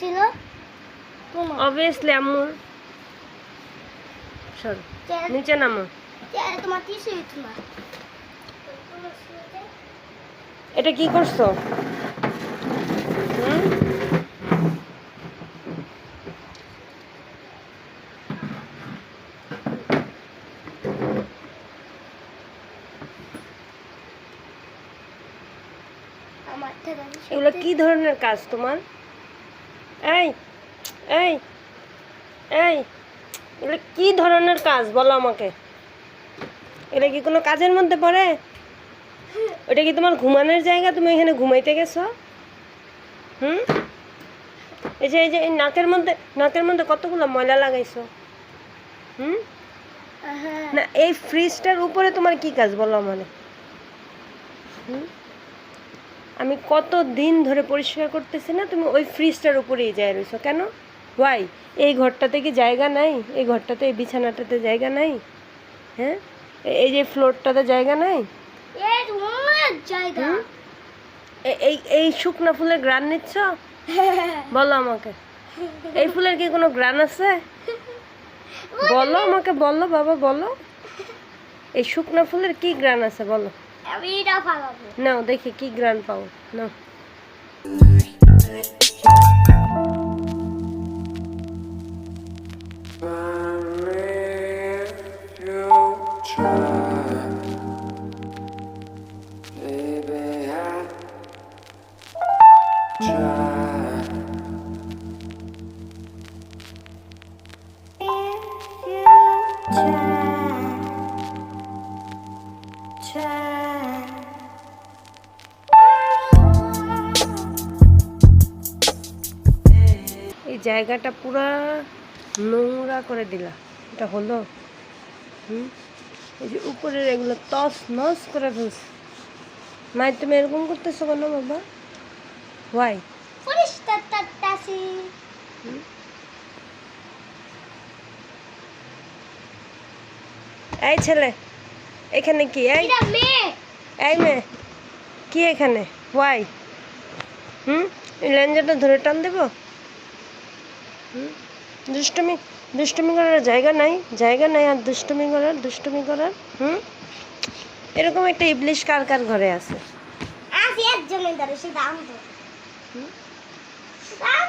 ছিল। তোমার। অবভিয়াসলি আম্মু। সর নিচে নামো। তোমার কিছু এটা কি করছ? এগুলো কি ধরনের কাজ তোমার? এই এই এই এগুলো কি ধরনের কাজ বলো আমাকে? এটা কি কোনো কাজের মধ্যে পড়ে? ওটা কি তোমার ঘুমানোর জায়গা? তুমি এখানে ঘুমাইতে গেছো? হুম? এই যে এই যে এই নাকের মধ্যে নাকের মধ্যে কতগুলো ময়লা লাগাইছো? হুম? না এই ফ্রিজটার উপরে তোমার কি কাজ বলো মানে হুম? আমি কত দিন ধরে পরিষ্কার করতেছি না তুমি ওই ফ্রিজটার উপরেই যাই রয়েছো কেন? ওয়াই এই ঘরটাতে কি জায়গা নাই? এই ঘরটাতে এই বিছানাটাতে জায়গা নাই? হ্যাঁ? এই যে ফ্লোরটাতে জায়গা নাই? এই এই শুকনা ফুলের গ্রান নিচ্ছ? বলো আমাকে। এই ফুলের কি কোনো গ্রান আছে? বলো আমাকে বলো বাবা বলো। এই শুকনা ফুলের কি গ্রান আছে বলো। আমি এটা ফালাবো নাও দেখি কি গ্রান পাও নাও এই জায়গাটা পুরা নোংরা করে দিলা। এটা হলো হুম? এই যে উপরের এগুলো তস নস করে ফেলছে। মাই তুমি এরকম করতেছো কেন বাবা? ওয়াই পরিষ্কার করতেছি। এই ছেলে এখানে কি? এই এই মেয়ে কি এখানে? ওয়াই হুম? লেঞ্জাটা ধরে টান দেব? দুষ্টমি দুষ্টমি করার জায়গা নাই জায়গা নাই আর দুষ্টমি করার দুষ্টমি করার, হুম? এরকম একটা ইবলিশ কার কার ঘরে আছে। আজ একজনের দ্বারা সে দাম তো দাম